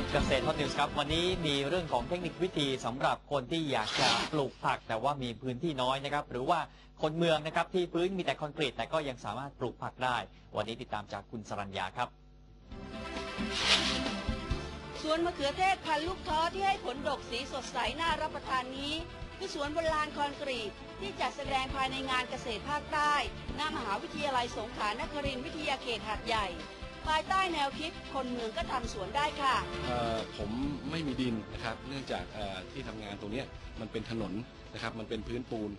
ับเกษตรทอดนิวส์ครับ วันนี้มีเรื่องของเทคนิควิธีสำหรับคนที่อยากจะปลูกผักแต่ว่ามีพื้นที่น้อยนะครับ หรือว่าคนเมืองนะครับที่พื้นมีแต่คอนกรีตแต่ก็ยังสามารถปลูกผักได้ วันนี้ติดตามจากคุณสรัญญาครับสวนมะเขือเทศพันลูกท้อที่ให้ผลดกสีสดใสน่ารับประทานนี้คือสวนบนลานคอนกรีตที่จัดแสดงภายในงานเกษตรภาคใต้หน้ามหาวิทยาลัยสงขลานครินทร์วิทยาเขตหาดใหญ่ ภายใต้แนวคิดคนเมืองก็ทำสวนได้ค่ะ เอ่อผมไม่มีดินนะครับเนื่องจากเอ่อที่ทำงานตรงเนี้ยมันเป็นถนนนะครับมันเป็นพื้นปูน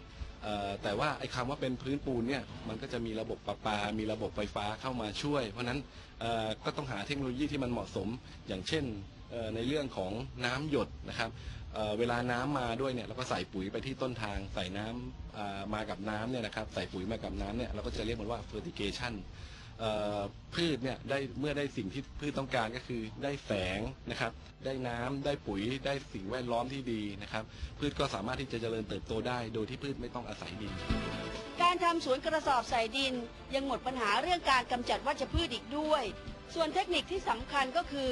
เอ่อแต่ว่าไอ้คำว่าเป็นพื้นปูนเนี่ยมันก็จะมีระบบประปา มีระบบไฟฟ้าเข้ามาช่วย เพราะฉะนั้นเอ่อก็ต้องหาเทคโนโลยีที่มันเหมาะสม อย่างเช่นเอ่อในเรื่องของน้ำหยดนะครับเอ่อเวลาน้ำมาด้วยเนี่ยเราก็ใส่ปุ๋ยไปที่ต้นทาง ใส่น้ำอ่ามากับน้ำเนี่ยนะครับใส่ปุ๋ยมากับน้ำเนี่ยเราก็จะเรียกมันว่า fertigation พืชเนี่ยได้เมื่อได้สิ่งที่พืชต้องการก็คือได้แสงนะครับ ได้น้ำได้ปุ๋ยได้สิ่งแวดล้อมที่ดีนะครับ พืชก็สามารถที่จะเจริญเติบโตได้ โดยที่พืชไม่ต้องอาศัยดิน การทำสวนกระสอบใส่ดิน ยังหมดปัญหาเรื่องการกำจัดวัชพืชอีกด้วย ส่วนเทคนิคที่สำคัญก็คือ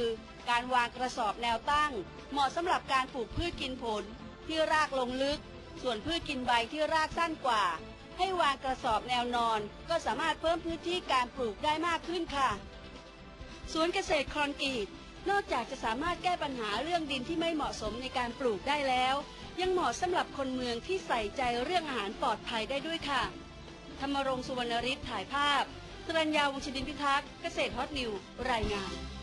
การวางกระสอบแนวตั้ง เหมาะสำหรับการปลูกพืชกินผลที่รากลงลึก ส่วนพืชกินใบที่รากสั้นกว่า ให้วางกระสอบแนวนอน ก็สามารถเพิ่มพื้นที่การปลูกได้มากขึ้นค่ะสวนเกษตรคอนกรีตนอกจากจะสามารถแก้ปัญหาเรื่องดินที่ไม่เหมาะสมในการปลูกได้แล้ว ยังเหมาะสำหรับคนเมืองที่ใส่ใจเรื่องอาหารปลอดภัยได้ด้วยค่ะ ธรรมรงสุวรรณริศถ่ายภาพสรัญญาวงชดินพิทักษ์เกษตรฮอตนิวรายงาน